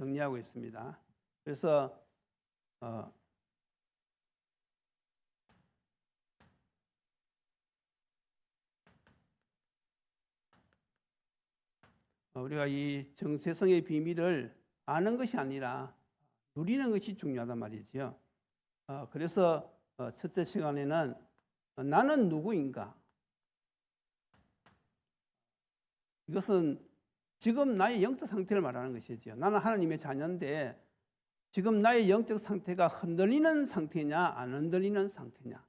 정리하고 있습니다. 그래서 어, 어, 우리가 이 정체성의 비밀을 아는 것이 아니라 누리는 것이 중요하단 말이지요. 어, 그래서 어, 첫째 시간에는 어, 나는 누구인가? 이것은 지금 나의 영적 상태를 말하는 것이지요. 나는 하나님의 자녀인데 지금 나의 영적 상태가 흔들리는 상태냐, 안 흔들리는 상태냐.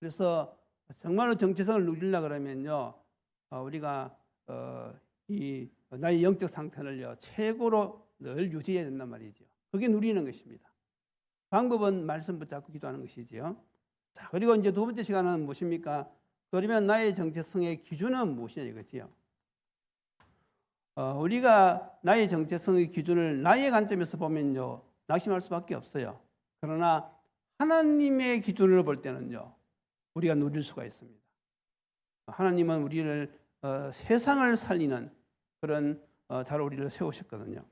그래서 정말로 정체성을 누리려 그러면요, 어, 우리가 어, 이 나의 영적 상태를요 최고로 늘 유지해야 된단 말이죠. 그게 누리는 것입니다. 방법은 말씀 붙잡고 기도하는 것이지요. 자 그리고 이제 두 번째 시간은 무엇입니까? 그러면 나의 정체성의 기준은 무엇이냐 이거지요. 어, 우리가 나의 정체성의 기준을 나의 관점에서 보면요 낙심할 수밖에 없어요. 그러나 하나님의 기준을 볼 때는요 우리가 누릴 수가 있습니다. 하나님은 우리를 어, 세상을 살리는 그런 어, 자로 우리를 세우셨거든요.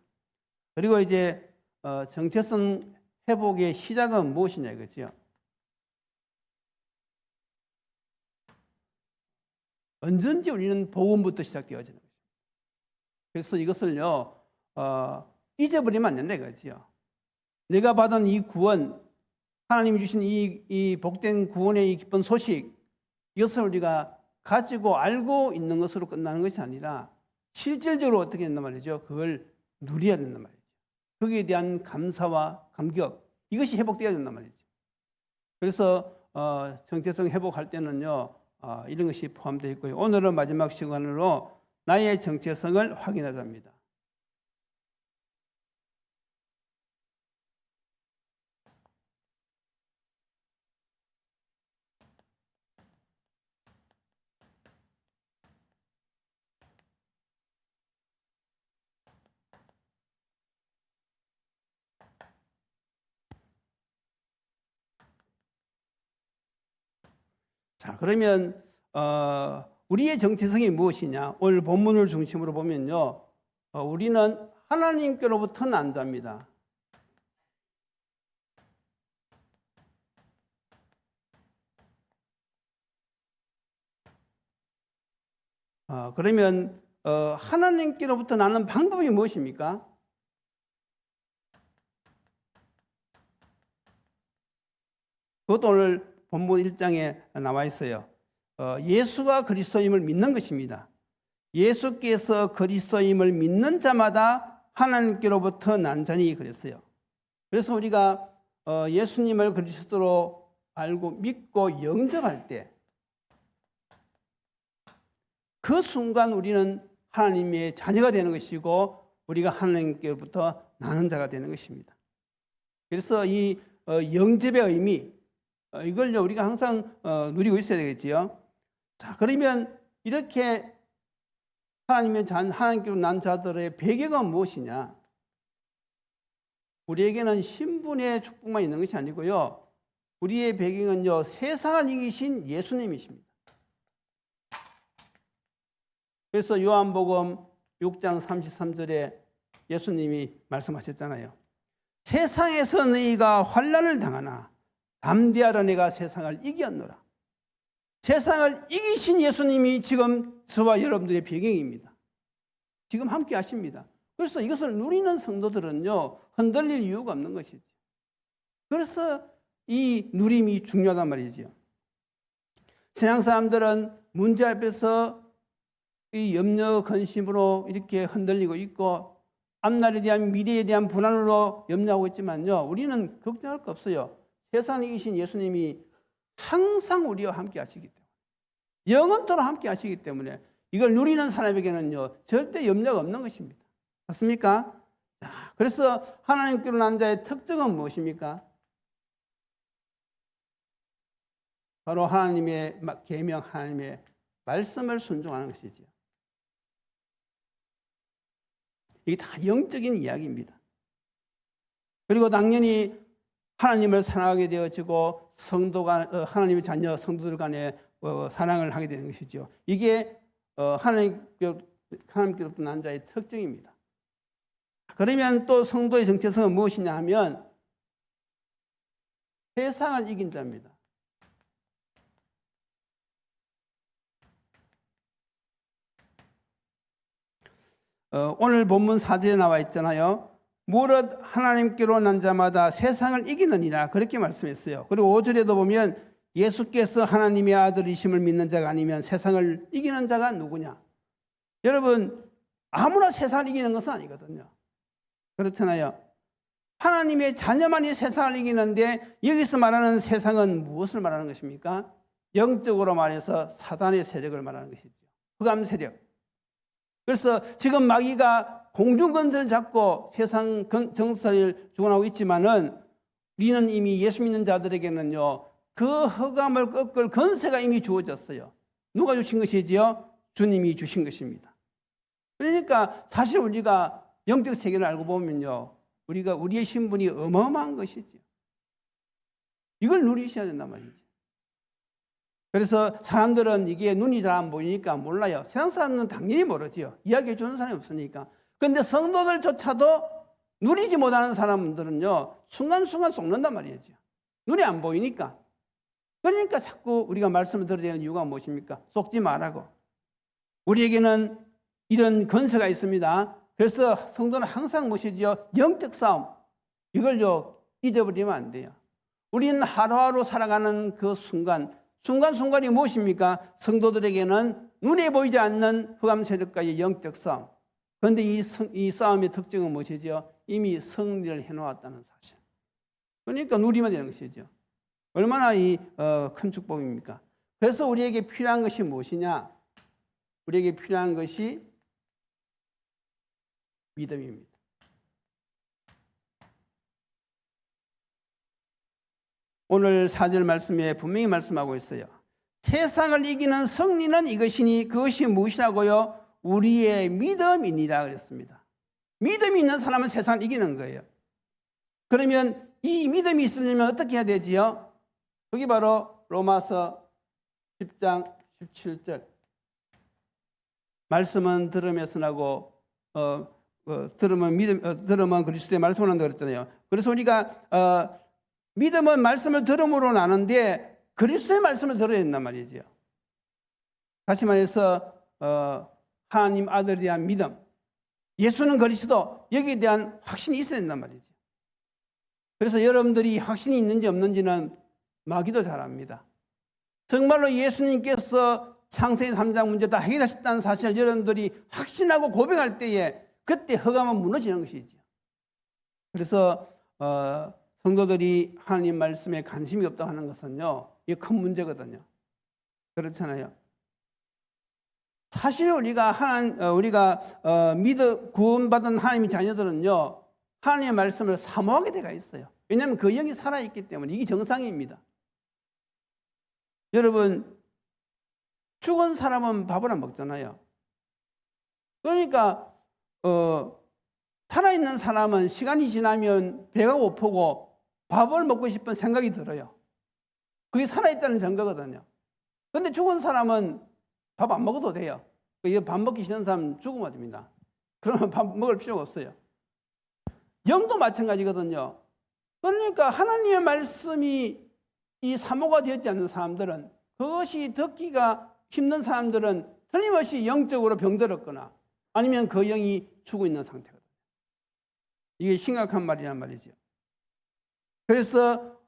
그리고 이제 어, 정체성 회복의 시작은 무엇이냐 이거지요. 언제든지 우리는 복음부터 시작되어지는 것입니다. 그래서 이것을요 어, 잊어버리면 안 된다 이거지요. 내가 받은 이 구원, 하나님이 주신 이, 이 복된 구원의 이 기쁜 소식, 이것을 우리가 가지고 알고 있는 것으로 끝나는 것이 아니라 실질적으로 어떻게 된단 말이죠? 그걸 누려야 된단 말이죠. 거기에 대한 감사와 감격 이것이 회복되어야 된단 말이죠. 그래서 어, 정체성 회복할 때는요 어, 이런 것이 포함되어 있고요. 오늘은 마지막 시간으로 나의 정체성을 확인하자입니다. 자, 그러면 어, 우리의 정체성이 무엇이냐? 오늘 본문을 중심으로 보면요, 어, 우리는 하나님께로부터 난 자입니다. 어, 그러면 어, 하나님께로부터 나는 방법이 무엇입니까? 그것도 오늘 본문 1장에 나와 있어요. 어, 예수가 그리스도임을 믿는 것입니다. 예수께서 그리스도임을 믿는 자마다 하나님께로부터 난 자니 그랬어요. 그래서 우리가 어, 예수님을 그리스도로 알고 믿고 영접할 때 그 순간 우리는 하나님의 자녀가 되는 것이고 우리가 하나님께로부터 나는 자가 되는 것입니다. 그래서 이 어, 영접의 의미 어, 이걸요 우리가 항상 어, 누리고 있어야 되겠지요. 자 그러면 이렇게 하나님의 잔 하나님께로 난 자들의 배경은 무엇이냐? 우리에게는 신분의 축복만 있는 것이 아니고요. 우리의 배경은요 세상을 이기신 예수님이십니다. 그래서 요한복음 6장 33절에 예수님이 말씀하셨잖아요. 세상에서 너희가 환란을 당하나 담대하라 내가 세상을 이겼노라. 세상을 이기신 예수님이 지금 저와 여러분들의 배경입니다. 지금 함께 하십니다. 그래서 이것을 누리는 성도들은요, 흔들릴 이유가 없는 것이죠. 그래서 이 누림이 중요하단 말이죠. 신앙 사람들은 문제 앞에서 이 염려 근심으로 이렇게 흔들리고 있고 앞날에 대한 미래에 대한 불안으로 염려하고 있지만요. 우리는 걱정할 거 없어요. 세상에 이신 예수님이 항상 우리와 함께 하시기 때문에 영원토록 함께 하시기 때문에 이걸 누리는 사람에게는요 절대 염려가 없는 것입니다. 맞습니까? 그래서 하나님께로 난 자의 특징은 무엇입니까? 바로 하나님의 계명, 하나님의 말씀을 순종하는 것이지요. 이게 다 영적인 이야기입니다. 그리고 당연히 하나님을 사랑하게 되어지고 성도가 어, 하나님의 자녀 성도들 간에 어, 사랑을 하게 되는 것이죠. 이게 어, 하나님 하나님께로부터 난 자의 특징입니다. 그러면 또 성도의 정체성은 무엇이냐 하면 세상을 이긴 자입니다. 어, 오늘 본문 4절에 나와 있잖아요. 무릇 하나님께로 난 자마다 세상을 이기느니라 그렇게 말씀했어요. 그리고 5절에도 보면 예수께서 하나님의 아들이심을 믿는 자가 아니면 세상을 이기는 자가 누구냐? 여러분 아무나 세상을 이기는 것은 아니거든요. 그렇잖아요. 하나님의 자녀만이 세상을 이기는데 여기서 말하는 세상은 무엇을 말하는 것입니까? 영적으로 말해서 사단의 세력을 말하는 것이죠. 흑암 세력. 그래서 지금 마귀가 공중건설을 잡고 세상 정사를 주관하고 있지만은 우리는 이미 예수 믿는 자들에게는요 그 흑암을 꺾을 건세가 이미 주어졌어요. 누가 주신 것이지요? 주님이 주신 것입니다. 그러니까 사실 우리가 영적 세계를 알고 보면요 우리가 우리의 신분이 어마어마한 것이죠. 이걸 누리셔야 된단 말이죠. 그래서 사람들은 이게 눈이 잘 안 보이니까 몰라요. 세상 사람은 당연히 모르지요. 이야기해 주는 사람이 없으니까. 근데 성도들조차도 누리지 못하는 사람들은요, 순간순간 속는단 말이죠. 눈이 안 보이니까. 그러니까 자꾸 우리가 말씀을 들어야 되는 이유가 무엇입니까? 속지 말라고. 우리에게는 이런 건세가 있습니다. 그래서 성도는 항상 무엇이지요? 영적 싸움. 이걸요, 잊어버리면 안 돼요. 우리는 하루하루 살아가는 그 순간, 순간순간이 무엇입니까? 성도들에게는 눈에 보이지 않는 흑암 세력과의 영적 싸움. 그런데 이, 이 싸움의 특징은 무엇이죠? 이미 승리를 해놓았다는 사실. 그러니까 누리면 되는 것이죠. 얼마나 이큰 어, 축복입니까? 그래서 우리에게 필요한 것이 무엇이냐? 우리에게 필요한 것이 믿음입니다. 오늘 사절 말씀에 분명히 말씀하고 있어요. 세상을 이기는 승리는 이것이니 그것이 무엇이라고요? 우리의 믿음이니라 그랬습니다. 믿음이 있는 사람은 세상을 이기는 거예요. 그러면 이 믿음이 있으려면 어떻게 해야 되지요? 그게 바로 로마서 10장 17절. 말씀은 들으면서 나고 어, 어, 들으면 믿음 어, 들으면 그리스도의 말씀을 한다 그랬잖아요. 그래서 우리가 어, 믿음은 말씀을 들음으로 나는데 그리스도의 말씀을 들어야 된단 말이죠. 다시 말해서 어, 하나님 아들에 대한 믿음, 예수는 그리스도 여기에 대한 확신이 있어야 된단 말이죠. 그래서 여러분들이 확신이 있는지 없는지는 마귀도 잘 압니다. 정말로 예수님께서 창세기 3장 문제 다 해결하셨다는 사실을 여러분들이 확신하고 고백할 때에 그때 허감은 무너지는 것이죠. 그래서 어, 성도들이 하나님 말씀에 관심이 없다 하는 것은요, 이게 큰 문제거든요. 그렇잖아요. 사실 우리가 하나님, 어, 우리가 어, 믿어 구원받은 하나님의 자녀들은요, 하나님의 말씀을 사모하게 돼가 있어요. 왜냐하면 그 영이 살아 있기 때문에 이게 정상입니다. 여러분, 죽은 사람은 밥을 안 먹잖아요. 그러니까, 어, 살아있는 사람은 시간이 지나면 배가 고프고 밥을 먹고 싶은 생각이 들어요. 그게 살아있다는 증거거든요. 근데 죽은 사람은 밥 안 먹어도 돼요. 이거 밥 먹기 싫은 사람 죽으면 됩니다. 그러면 밥 먹을 필요가 없어요. 영도 마찬가지거든요. 그러니까 하나님의 말씀이 이 사모가 되었지 않는 사람들은 그것이 듣기가 힘든 사람들은 틀림없이 영적으로 병들었거나 아니면 그 영이 죽어 있는 상태거든요. 이게 심각한 말이란 말이죠. 그래서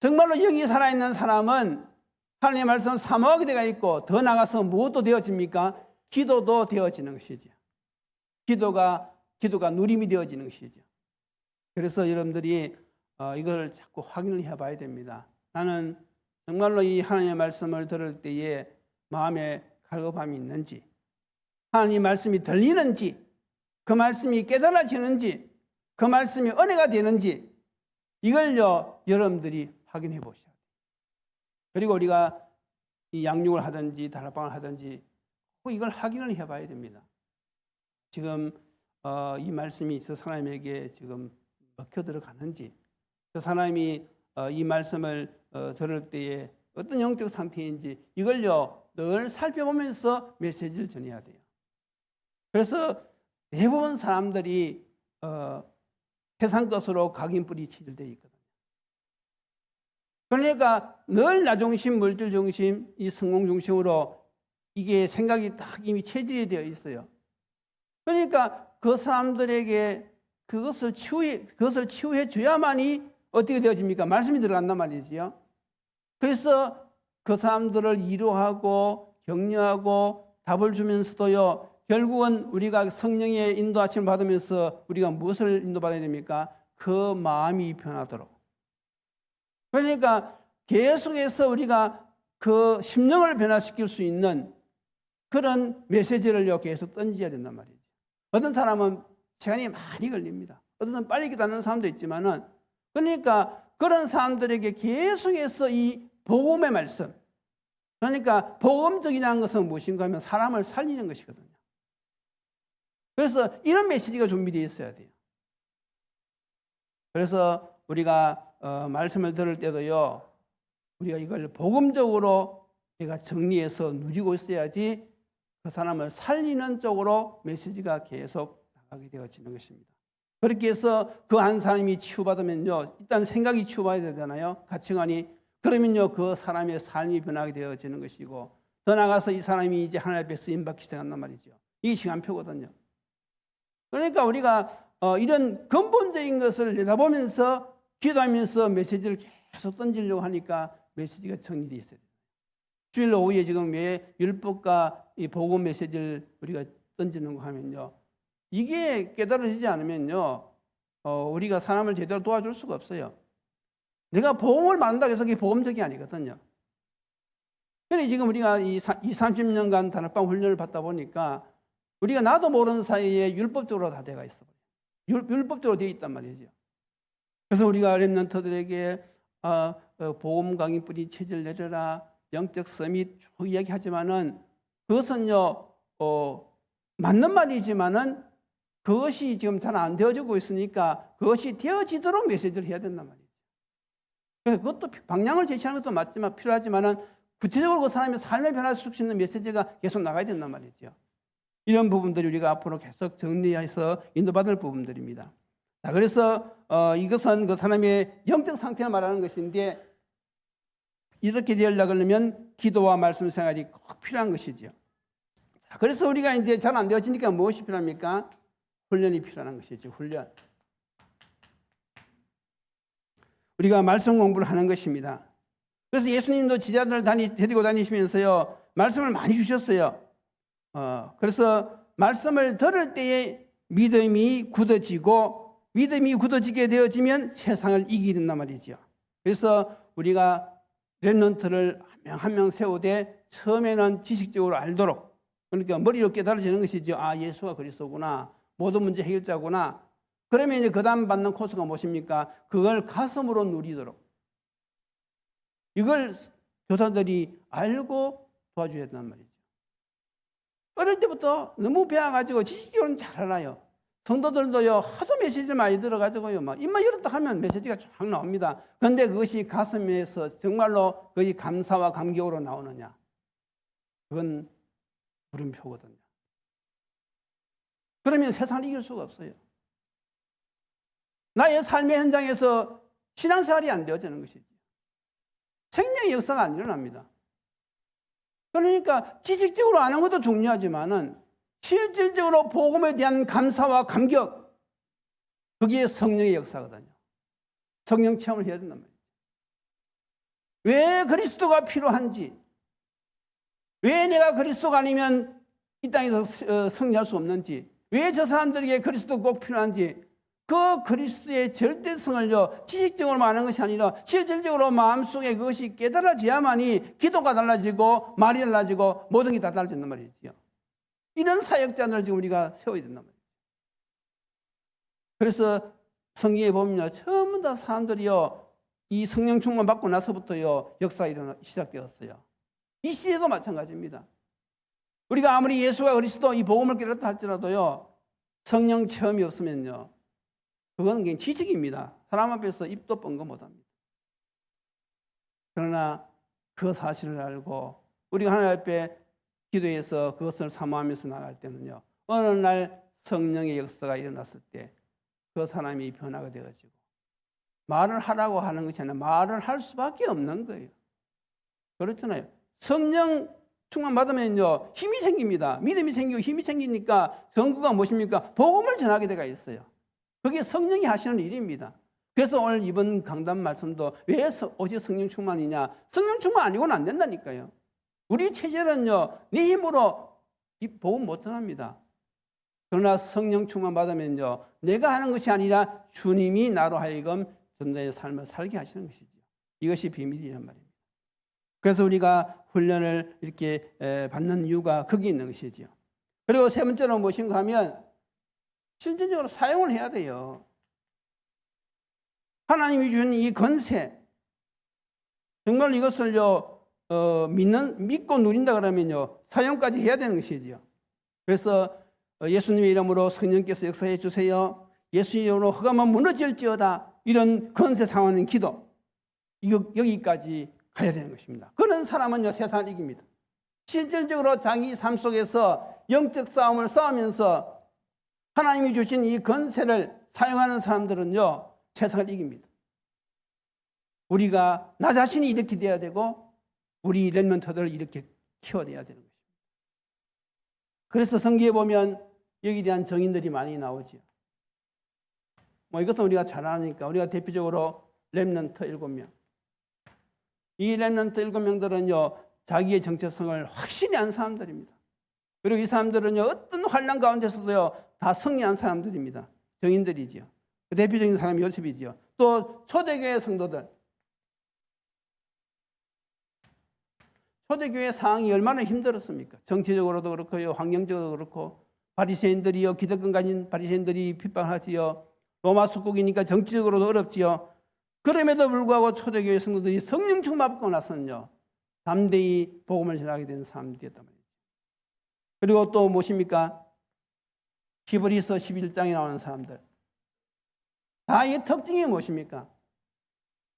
정말로 영이 살아있는 사람은 하나님의 말씀 사모하게 되어 있고 더 나가서 무엇도 되어집니까? 기도도 되어지는 것이죠. 기도가 기도가 누림이 되어지는 것이죠. 그래서 여러분들이 어, 이걸 자꾸 확인을 해봐야 됩니다. 나는 정말로 이 하나님의 말씀을 들을 때에 마음에 갈급함이 있는지, 하나님 말씀이 들리는지, 그 말씀이 깨달아지는지, 그 말씀이 은혜가 되는지, 이걸요 여러분들이 확인해 돼요. 그리고 우리가 이 양육을 하든지 다락방을 하든지 이걸 확인을 해봐야 됩니다. 지금 어, 이 말씀이 저 사람에게 지금 먹혀 들어가는지, 저 사람이 어, 이 말씀을 어, 들을 때에 어떤 영적 상태인지 이걸요 늘 살펴보면서 메시지를 전해야 돼요. 그래서 대부분 사람들이 어, 세상 것으로 각인뿔이 치질되어 있거든요. 그러니까 늘 나 중심, 물질 중심, 이 성공 중심으로 이게 생각이 딱 이미 체질이 되어 있어요. 그러니까 그 사람들에게 그것을 치유해, 그것을 치유해 줘야만이 어떻게 되어집니까? 말씀이 들어간단 말이지요. 그래서 그 사람들을 위로하고 격려하고 답을 주면서도요, 결국은 우리가 성령의 인도하심을 받으면서 우리가 무엇을 인도받아야 됩니까? 그 마음이 변하도록. 그러니까 계속해서 우리가 그 심령을 변화시킬 수 있는 그런 메시지를 계속 던져야 된단 말이죠. 어떤 사람은 시간이 많이 걸립니다. 어떤 사람은 빨리 기다리는 사람도 있지만은 그러니까 그런 사람들에게 계속해서 이 복음의 말씀 그러니까 복음적이라는 것은 무엇인가 하면 사람을 살리는 것이거든요. 그래서 이런 메시지가 준비되어 있어야 돼요. 그래서 우리가 어, 말씀을 들을 때도요, 우리가 이걸 복음적으로 내가 정리해서 누리고 있어야지 그 사람을 살리는 쪽으로 메시지가 계속 나가게 되어지는 것입니다. 그렇게 해서 그 한 사람이 치유받으면요, 일단 생각이 치유받아야 되잖아요. 가치관이. 그러면요, 그 사람의 삶이 변하게 되어지는 것이고, 더 나가서 이 사람이 이제 하나님 앞에 쓰임받기 시작한단 말이죠. 이 시간표거든요. 그러니까 우리가 어, 이런 근본적인 것을 내다보면서 기도하면서 메시지를 계속 던지려고 하니까 메시지가 정리되어 있어요. 주일 오후에 지금 왜 율법과 이 복음 메시지를 우리가 던지는 거 하면요. 이게 깨달아지지 않으면요. 어, 우리가 사람을 제대로 도와줄 수가 없어요. 내가 복음을 만든다고 해서 그게 복음적이 아니거든요. 근데 지금 우리가 이 20, 30년간 단합방 훈련을 받다 보니까 우리가 나도 모르는 사이에 율법적으로 다 돼가 있어. 율법적으로 되어 있단 말이죠. 그래서 우리가 렘넌트들에게 어, 어, 보험 강의뿐이 체질 내려라 영적 서밋 쭉 이야기하지만은 그것은요 어, 맞는 말이지만은 그것이 지금 잘 안 되어지고 있으니까 그것이 되어지도록 메시지를 해야 된단 말이죠. 그래서 그것도 방향을 제시하는 것도 맞지만 필요하지만은 구체적으로 그 사람의 삶의 변화를 수 있는 메시지가 계속 나가야 된단 말이죠. 이런 부분들이 우리가 앞으로 계속 정리해서 인도받을 부분들입니다. 자, 그래서 어, 이것은 그 사람의 영적 상태를 말하는 것인데 이렇게 되려고 하면 기도와 말씀 생활이 꼭 필요한 것이죠. 자, 그래서 우리가 이제 잘 안 되어지니까 무엇이 필요합니까? 훈련이 필요한 것이죠. 훈련. 우리가 말씀 공부를 하는 것입니다. 그래서 예수님도 지자들을 다니, 데리고 다니시면서요, 말씀을 많이 주셨어요. 어, 그래서 말씀을 들을 때에 믿음이 굳어지고 믿음이 굳어지게 되어지면 세상을 이기게 된단 말이죠. 그래서 우리가 랩런트를 한 명 한 명 세우되 처음에는 지식적으로 알도록 그러니까 머리로 깨달아지는 것이죠. 아 예수가 그리스도구나. 모든 문제 해결자구나. 그러면 이제 그 다음 받는 코스가 무엇입니까? 그걸 가슴으로 누리도록. 이걸 교사들이 알고 도와줘야 된단 말이죠. 어릴 때부터 너무 배워가지고 지식적으로는 잘 알아요. 성도들도요, 하도 메시지를 많이 들어가지고요, 막 입만 열었다 하면 메시지가 쫙 나옵니다. 근데 그것이 가슴에서 정말로 거의 감사와 감격으로 나오느냐? 그건 물음표거든요. 그러면 세상을 이길 수가 없어요. 나의 삶의 현장에서 신앙생활이 안 되어지는 것이지. 생명의 역사가 안 일어납니다. 그러니까 지식적으로 아는 것도 중요하지만은 실질적으로 복음에 대한 감사와 감격 그게 성령의 역사거든요. 성령 체험을 해야 된단 말이에요. 왜 그리스도가 필요한지, 왜 내가 그리스도가 아니면 이 땅에서 어, 승리할 수 없는지, 왜 저 사람들에게 그리스도 꼭 필요한지, 그 그리스도의 절대성을요, 지식적으로 아는 것이 아니라 실질적으로 마음속에 그것이 깨달아져야만이 기도가 달라지고 말이 달라지고 모든 게 다 달라진단 말이죠. 이런 사역자들을 지금 우리가 세워야 된단 말이죠. 그래서 성경에 보면요, 전부 다 사람들이요, 이 성령 충만 받고 나서부터요, 역사가 일어나, 시작되었어요. 이 시대도 마찬가지입니다. 우리가 아무리 예수가 그리스도 이 복음을 깨닫다 할지라도요, 성령 체험이 없으면요, 그건 그냥 지식입니다. 사람 앞에서 입도 뻥긋 못합니다. 그러나 그 사실을 알고 우리가 하나님 앞에 기도해서 그것을 사모하면서 나갈 때는요. 어느 날 성령의 역사가 일어났을 때 그 사람이 변화가 되어지고 말을 하라고 하는 것이 아니라 말을 할 수밖에 없는 거예요. 그렇잖아요. 성령 충만 받으면요 힘이 생깁니다. 믿음이 생기고 힘이 생기니까 전구가 무엇입니까? 복음을 전하게 되가 있어요. 그게 성령이 하시는 일입니다. 그래서 오늘 이번 강단 말씀도 왜 서- 오직 성령 충만이냐? 성령 충만 아니고는 안 된다니까요. 우리 체질은요 내 힘으로 이 복음 못 전합니다. 그러나 성령 충만 받으면요 내가 하는 것이 아니라 주님이 나로 하여금 전도의 삶을 살게 하시는 것이죠. 이것이 비밀이란 말입니다. 그래서 우리가 훈련을 이렇게 에, 받는 이유가 거기 있는 것이지요. 그리고 세 번째로 무엇인가 하면 실질적으로 사용을 해야 돼요. 하나님이 주신 이 건세, 정말 이것을요, 어, 믿는, 믿고 누린다 그러면요, 사용까지 해야 되는 것이지요. 그래서 어, 예수님의 이름으로 성령께서 역사해 주세요. 예수 이름으로 허가만 무너질지어다. 이런 건세 상하는 기도. 이거, 여기까지 가야 되는 것입니다. 그런 사람은요, 세상을 이깁니다. 실질적으로 자기 삶 속에서 영적 싸움을 싸우면서 하나님이 주신 이 건세를 사용하는 사람들은요, 세상을 이깁니다. 우리가 나 자신이 이렇게 돼야 되고, 우리 랩런터들을 이렇게 키워내야 되는 것입니다. 그래서 성기에 보면 여기에 대한 정인들이 많이 나오죠. 뭐 이것은 우리가 잘 아니까 우리가 대표적으로 랩런터 일곱 명. 이 랩런트 일곱 명들은요 자기의 정체성을 확실히 안 사람들입니다. 그리고 이 사람들은요 어떤 환란 가운데서도요 다 승리한 사람들입니다. 정인들이지요. 그 대표적인 사람이 요셉이지요. 또 초대교회 성도들. 초대교회 상황이 얼마나 힘들었습니까? 정치적으로도 그렇고요, 환경적으로도 그렇고 바리새인들이요, 기득권 가진 바리새인들이 핍박하지요. 로마 숙국이니까 정치적으로도 어렵지요. 그럼에도 불구하고 초대교회 성도들이 성령 충만 받고 나서는요, 담대히 복음을 전하게 된 사람들이었단 말이죠. 그리고 또 무엇입니까? 히브리서 11장에 나오는 사람들. 다의 특징이 무엇입니까?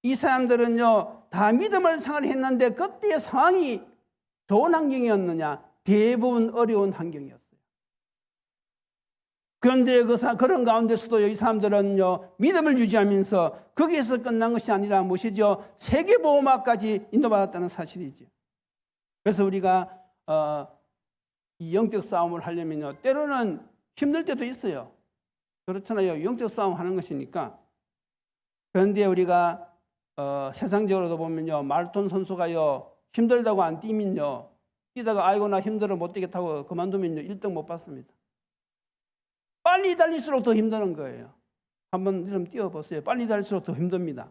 이 사람들은요, 다 믿음을 생활했는데 그때의 상황이 좋은 환경이었느냐? 대부분 어려운 환경이었어요. 그런데 그 사, 그런 가운데서도 이 사람들은요, 믿음을 유지하면서 거기에서 끝난 것이 아니라 무엇이죠? 세계보호막까지 인도받았다는 사실이죠. 그래서 우리가, 어, 이 영적 싸움을 하려면요, 때로는 힘들 때도 있어요. 그렇잖아요. 영적 싸움 하는 것이니까. 그런데 우리가 어, 세상적으로도 보면요. 마라톤 선수가요. 힘들다고 안 뛰면요. 뛰다가 아이고 나 힘들어 못 뛰겠다고 그만두면요. 1등 못 받습니다. 빨리 달릴수록 더 힘드는 거예요. 한번 좀 뛰어보세요. 빨리 달릴수록 더 힘듭니다.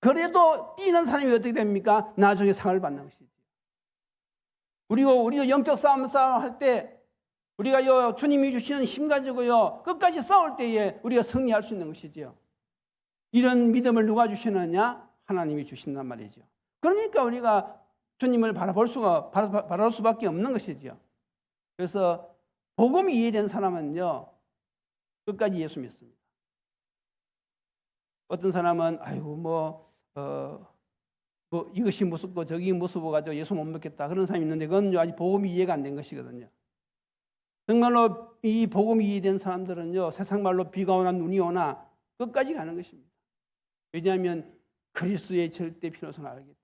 그래도 뛰는 사람이 어떻게 됩니까? 나중에 상을 받는 것이지. 그리고 우리가 영적 싸움 싸움 할 때 우리가 요 주님이 주시는 힘 가지고요 끝까지 싸울 때에 우리가 승리할 수 있는 것이지요. 이런 믿음을 누가 주시느냐? 하나님이 주신단 말이죠. 그러니까 우리가 주님을 바라볼 수가 바라, 바라볼 수밖에 없는 것이지요. 그래서 복음이 이해된 사람은요 끝까지 예수 믿습니다. 어떤 사람은 아이고 뭐 어, 뭐 이것이 무섭고 저기 무섭고 가지고 예수 못 믿겠다 그런 사람이 있는데 그건 아직 복음이 이해가 안 된 것이거든요. 정말로 이 복음이 이해된 사람들은요 세상 말로 비가 오나 눈이 오나 끝까지 가는 것입니다. 왜냐하면 그리스도의 절대 필요성을 알기 때문에.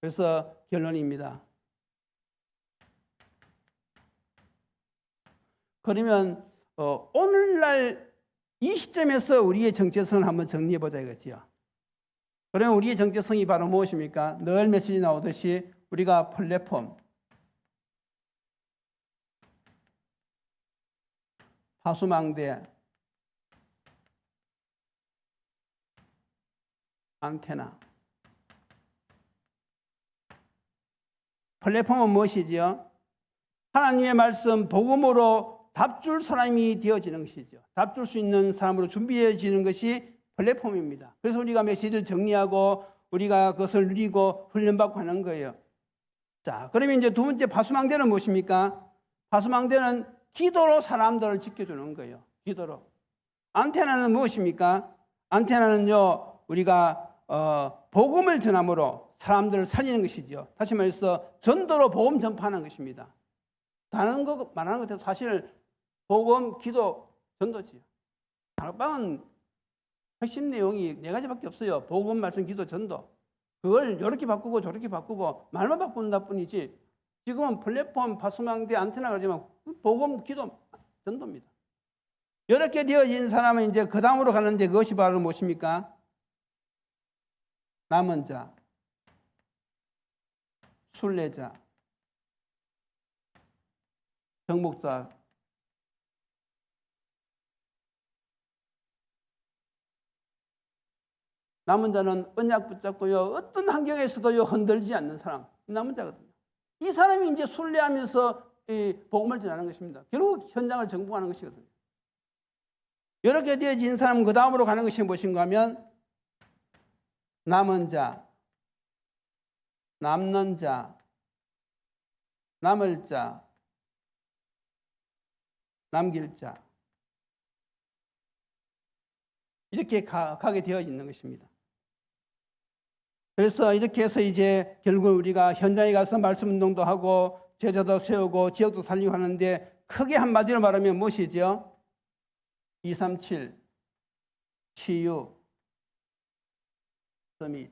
그래서 결론입니다. 그러면 어, 오늘날 이 시점에서 우리의 정체성을 한번 정리해 보자 이거지요. 그러면 우리의 정체성이 바로 무엇입니까? 늘 메시지 나오듯이 우리가 플랫폼, 파수망대, 안테나. 플랫폼은 무엇이지요? 하나님의 말씀 복음으로 답줄 사람이 되어지는 것이죠. 답줄 수 있는 사람으로 준비해지는 것이 플랫폼입니다. 그래서 우리가 메시지를 정리하고 우리가 그것을 누리고 훈련받고 하는 거예요. 자, 그러면 이제 두 번째 파수망대는 무엇입니까? 파수망대는 기도로 사람들을 지켜주는 거예요. 기도로. 안테나는 무엇입니까? 안테나는요, 우리가 어, 복음을 전함으로 사람들을 살리는 것이지요. 다시 말해서 전도로 복음 전파하는 것입니다. 다른 거 말하는 것도 사실 복음, 기도, 전도지요. 다락방은 핵심 내용이 네 가지밖에 없어요. 복음, 말씀, 기도, 전도. 그걸 이렇게 바꾸고 저렇게 바꾸고 말만 바꾼다 뿐이지 지금은 플랫폼, 파수망대, 안테나 그러지만 복음, 기도, 전도입니다. 이렇게 되어진 사람은 이제 그 다음으로 가는데 그것이 바로 무엇입니까? 남은 자, 순례자, 정복자, 남은 자는 언약 붙잡고요. 어떤 환경에서도요 흔들지 않는 사람. 남은 자거든요. 이 사람이 이제 순례하면서 이 복음을 전하는 것입니다. 결국 현장을 정복하는 것이거든요. 이렇게 되어진 사람은 그 다음으로 가는 것이 무엇인가 하면 남은 자, 남는 자, 남을 자, 남길 자. 이렇게 가, 가게 되어 있는 것입니다. 그래서 이렇게 해서 이제 결국 우리가 현장에 가서 말씀 운동도 하고 제자도 세우고 지역도 살리고 하는데 크게 한마디로 말하면 무엇이죠? 237 치유 서밋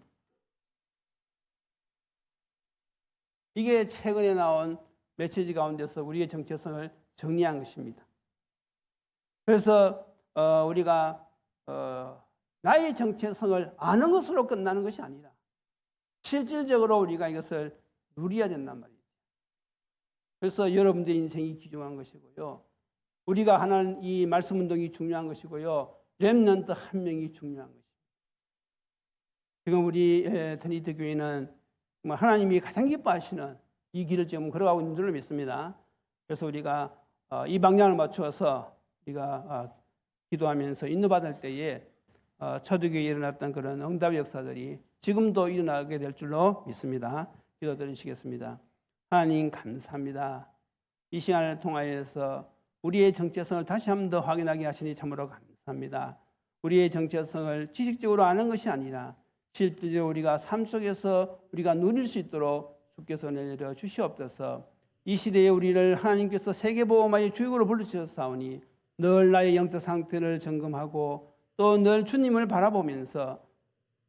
이게 최근에 나온 메시지 가운데서 우리의 정체성을 정리한 것입니다. 그래서 어, 우리가 어, 나의 정체성을 아는 것으로 끝나는 것이 아니라 실질적으로 우리가 이것을 누려야 된단 말이죠. 그래서 여러분들의 인생이 귀중한 것이고요. 우리가 하는 이 말씀 운동이 중요한 것이고요. 렘넌트 한 명이 중요한 것입니다. 지금 우리 드니트 교회는 정말 하나님이 가장 기뻐하시는 이 길을 지금 걸어가고 있는 줄로 믿습니다. 그래서 우리가 어, 이 방향을 맞추어서 우리가 어, 기도하면서 인도받을 때에 어, 초대교회에 일어났던 그런 응답의 역사들이 지금도 일어나게 될 줄로 믿습니다. 기도드리시겠습니다. 하나님 감사합니다. 이 시간을 통하여서 우리의 정체성을 다시 한 번 더 확인하게 하시니 참으로 감사합니다. 우리의 정체성을 지식적으로 아는 것이 아니라 실제로 우리가 삶 속에서 우리가 누릴 수 있도록 주께서 내려 주시옵소서. 이 시대에 우리를 하나님께서 세계보험의 주역으로 불러주셨사오니 늘 나의 영적 상태를 점검하고 또 늘 주님을 바라보면서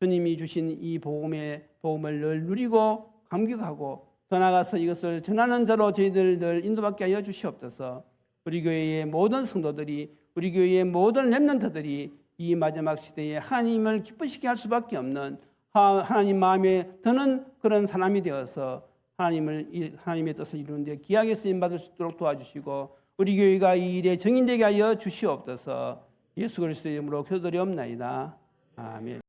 주님이 주신 이 복음의 복음을 늘 누리고 감격하고 더 나아가서 이것을 전하는 자로 저희들 늘 인도받게 하여 주시옵소서. 우리 교회의 모든 성도들이 우리 교회의 모든 렘넌트들이 이 마지막 시대에 하나님을 기쁘시게 할 수밖에 없는 하나님 마음에 드는 그런 사람이 되어서 하나님을 하나님의 뜻을 이루는데 귀하게 쓰임 받을 수 있도록 도와주시고 우리 교회가 이 일에 정인되게 하여 주시옵소서. 예수 그리스도의 이름으로 기도드리옵나이다. 아멘.